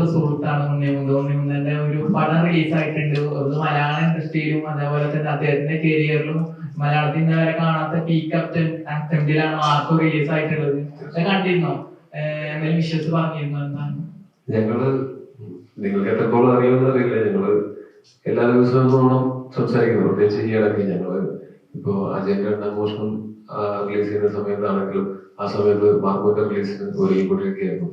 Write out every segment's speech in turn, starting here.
അടുത്ത സുഹൃത്താണ് ഉണ്ണിമുന്ത് ഉണ്ണിമുന്തന്റെ ഒരു പടം റിലീസ് ആയിട്ടുണ്ട്. അത് മലയാള ഇൻഡസ്ട്രിയിലും അതേപോലെ തന്നെ അദ്ദേഹത്തിന്റെ കരിയറിലും മലയാളത്തിൽ നിന്ന് വരെ കാണാത്ത പീക്ക് അറ്റംപ്റ്റിലാണ് മാർക്കോ റിലീസ് ആയിട്ടുള്ളത്. കണ്ടിരുന്നോ? എന്തെങ്കിലും വിശ്വസ് പറഞ്ഞിരുന്നോ എന്താണ്? ഞങ്ങൾ നിങ്ങൾക്ക് എത്രത്തോളം അറിയുമെന്ന് അറിയില്ല. ഞങ്ങൾ എല്ലാ ദിവസവും ഓണം സംസാരിക്കുന്നു. പ്രത്യേകിച്ച് ഈ ഇടയ്ക്ക് ഞങ്ങൾ ഇപ്പോ അജയന്റെ രണ്ടാം മോഷണം റിലീസ് ചെയ്യുന്ന സമയത്താണെങ്കിലും ആ സമയത്ത് മാർക്കോന്റെ റിലീസിന് ഒരുങ്ങിക്കൊണ്ടിരിക്കുകയായിരുന്നു.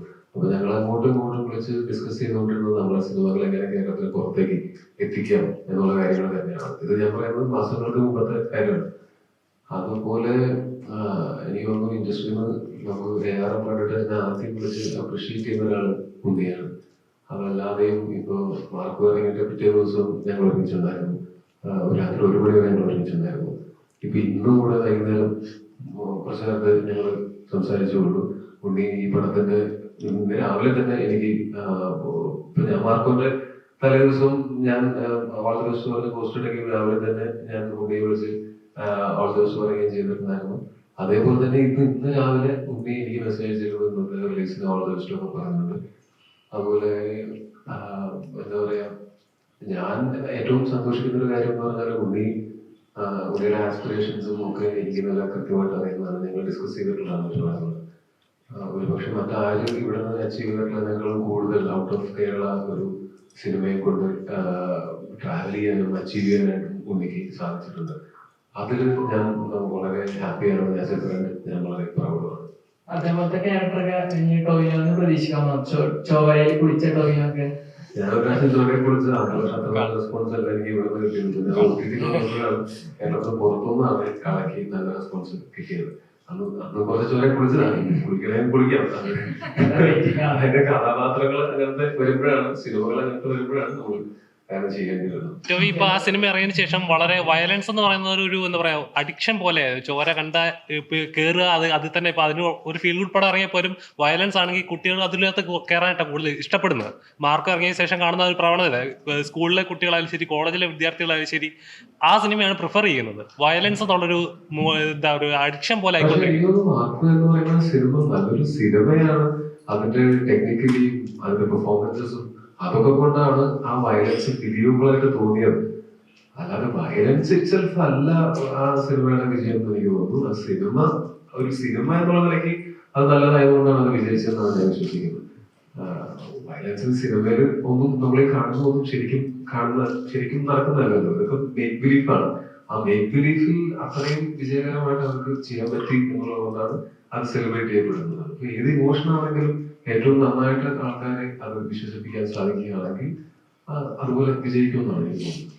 വിളിച്ച് ഡിസ്കസ് ചെയ്തുകൊണ്ടിരുന്നത് നമ്മളെ സിനിമകൾ എങ്ങനെ കേരളത്തിൽ പുറത്തേക്ക് എത്തിക്കാം എന്നുള്ള കാര്യങ്ങൾ തന്നെയാണ്. ഇത് ഞാൻ പറയുന്നത് മാസങ്ങൾക്ക് മുമ്പത്തെ കാര്യമാണ്. അതുപോലെ എനിക്ക് തോന്നുന്നു ഇൻഡസ്ട്രിയിൽ നിന്ന് നമുക്ക് എ ആർ എം കണ്ടിട്ട് ഞാൻ ആദ്യം വിളിച്ച് അപ്രീഷിയേറ്റ് ചെയ്യുന്ന ഒരാൾ ഉണ്ണിയാണ്. അതല്ലാതെയും ഇപ്പോ മാർക്ക് വേറെ പിറ്റേ ദിവസം ഞങ്ങൾ ഒരുമിച്ചുണ്ടായിരുന്നു. ഒരു രാത്രി ഒരു മണി വരെ ഞങ്ങൾ ഒരുമിച്ചുണ്ടായിരുന്നു. ഇപ്പൊ ഇന്നും കൂടെ വൈകുന്നേരം കുറച്ചു കുറച്ച് നേരത്തെ ഞങ്ങൾ സംസാരിച്ചുള്ളൂ ഉണ്ണി ഈ പടത്തിന്റെ രാവിലെ തന്നെ എനിക്ക് ഇപ്പൊ ഞാൻ മാർക്കോന്റെ തലേ ദിവസം ഞാൻ ഓൾ ദിവസം പറഞ്ഞ പോസ്റ്റ് ഉണ്ടെങ്കിൽ രാവിലെ തന്നെ ഞാൻ ഉണ്ണിയെ വിളിച്ച് ഓൾ ദിവസം പറയുകയും ചെയ്തിട്ടുണ്ടായിരുന്നു. അതേപോലെ തന്നെ ഇന്ന് ഇന്ന് രാവിലെ ഉണ്ണി എനിക്ക് മെസ്സേജ് ചെയ്തിരുന്നു ഇന്നത്തെ റിലീസിന് ഓൾ ദിവസം പറയുന്നത് അതുപോലെ എന്താ പറയാ ഞാൻ ഏറ്റവും സന്തോഷിക്കുന്ന ഒരു കാര്യം എന്ന് പറഞ്ഞാൽ ഉണ്ണി ഉണ്ണിയുടെ ആസ്പിറേഷൻസും ഒക്കെ എനിക്ക് നല്ല കൃത്യമായിട്ട് അറിയുന്നതാണ്. ഞങ്ങൾ ഡിസ്കസ് ചെയ്തിട്ടുള്ളതാണ് ഒരുപാട് ഒരു പക്ഷെ മറ്റാരും ഇവിടെ നിന്ന് അച്ചീവ് ചെയ്തിട്ടുള്ളതിനേക്കാളും കൂടുതൽ ഔട്ട് ഓഫ് കേരള ഒരു സിനിമയെ കൊണ്ട് ട്രാവൽ ചെയ്യാനും അച്ചീവ് ചെയ്യാനായിട്ടും ഉണ്ണിക്ക് സാധിച്ചിട്ടുണ്ട്. അതിൽ ഞാൻ വളരെ ഹാപ്പിയാണ് ഞാൻ ചെറുതായിട്ട് ഞാൻ വളരെ പ്രൗഡാണ്. അതേപോലത്തെ ക്യാരക്ടറൊക്കെ ഇനി ടോവിനോന്ന് പ്രതീക്ഷിക്കാമോ ചോവയിൽ കുളിച്ച ടോയിലൊക്കെ ഞാൻ ഒരു പ്രാവശ്യം ജോലിയെ കുറിച്ച് അത്ര റെസ്പോൺസ് അല്ല എനിക്ക് ഇവിടെ നിന്ന് കിട്ടിയത് ഞാൻ OTT യിൽ വന്നപ്പോഴാണ് കേരളത്തിന് പുറത്തുനിന്നാണ് കളക്കി നല്ല റെസ്പോൺസ് കിട്ടിയത്. അന്ന് അന്ന് കുറച്ച് ചോരെ കുളിച്ചതാണ്. കുളിക്കണേ കുളിക്കാം. അതിന്റെ കഥാപാത്രങ്ങൾ അങ്ങനത്തെ വരുമ്പോഴാണ് സിനിമകൾ അങ്ങനത്തെ വരുമ്പോഴാണ് നമ്മൾ കാരണം ചെയ്യേണ്ടി വരുന്നത് ടോവി ഇപ്പൊ ആ സിനിമ ഇറങ്ങിയതിനു ശേഷം വളരെ വയലൻസ് എന്ന് പറയുന്ന ഒരു- എന്താ പറയാ അഡിക്ഷൻ പോലെ ചോര കണ്ട കേറുക അത് അതിൽ തന്നെ ഇപ്പൊ അതിന് ഒരു ഫീൽ ഗുഡ് പടം ഇറങ്ങിയപ്പോലും വയലൻസ് ആണെങ്കിൽ കുട്ടികൾ അതിലകത്ത് കയറാനായിട്ടാണ് കൂടുതൽ ഇഷ്ടപ്പെടുന്നത്. മാർക്ക് ഇറങ്ങിയ ശേഷം കാണുന്ന ഒരു പ്രവണത സ്കൂളിലെ കുട്ടികളായാലും ശരി കോളേജിലെ വിദ്യാർത്ഥികളായാലും ശരി ആ സിനിമയാണ് പ്രിഫർ ചെയ്യുന്നത്. വയലൻസ് എന്നുള്ളൊരു എന്താ ഒരു അഡിക്ഷൻ പോലെ ആയിക്കോട്ടെ സിനിമ നല്ലൊരു സിനിമയാണ്. അതിന്റെ ടെക്നിക്കലി അതിന്റെ പെർഫോമൻസസും അതൊക്കെ കൊണ്ടാണ് ആ വയലൻസ് പിരിയുമ്പോഴായിട്ട് തോന്നിയത്. അല്ലാതെ വയലൻസ് ഇറ്റ്സെൽഫ് അല്ല ആ സിനിമയുടെ വിജയം എന്ന് എനിക്ക് തോന്നുന്നു. ആ സിനിമ ഒരു സിനിമ എന്നുള്ള നിലയ്ക്ക് അത് നല്ലതായതുകൊണ്ടാണ് അത് വിജയിച്ചതെന്നാണ് ഞാൻ വിശ്വസിക്കുന്നത്. വയലൻസ് സിനിമയിൽ ഒന്നും നമ്മളെ കാണുന്ന ഒന്നും ശരിക്കും കാണുന്ന ശരിക്കും നടക്കുന്നതല്ലല്ലോ ഇതൊക്കെ മേക്ക് ബിലീഫാണ് ആ മേക്ക് ബിലീഫിൽ അത്രയും വിജയകരമായിട്ട് അവർക്ക് ചെയ്യാൻ പറ്റി എന്നുള്ളത് കൊണ്ടാണ് അത് സെലിബ്രേറ്റ് ചെയ്യപ്പെടുന്നത് അപ്പൊ ഏത് ഇമോഷൻ ആണെങ്കിലും ഏറ്റവും നന്നായിട്ട് ആൾക്കാരെ അത് വിശ്വസിപ്പിക്കാൻ സാധിക്കുകയാണെങ്കിൽ അതുപോലെ വിജയിക്കുമെന്നാണ് എനിക്ക് തോന്നുന്നത്.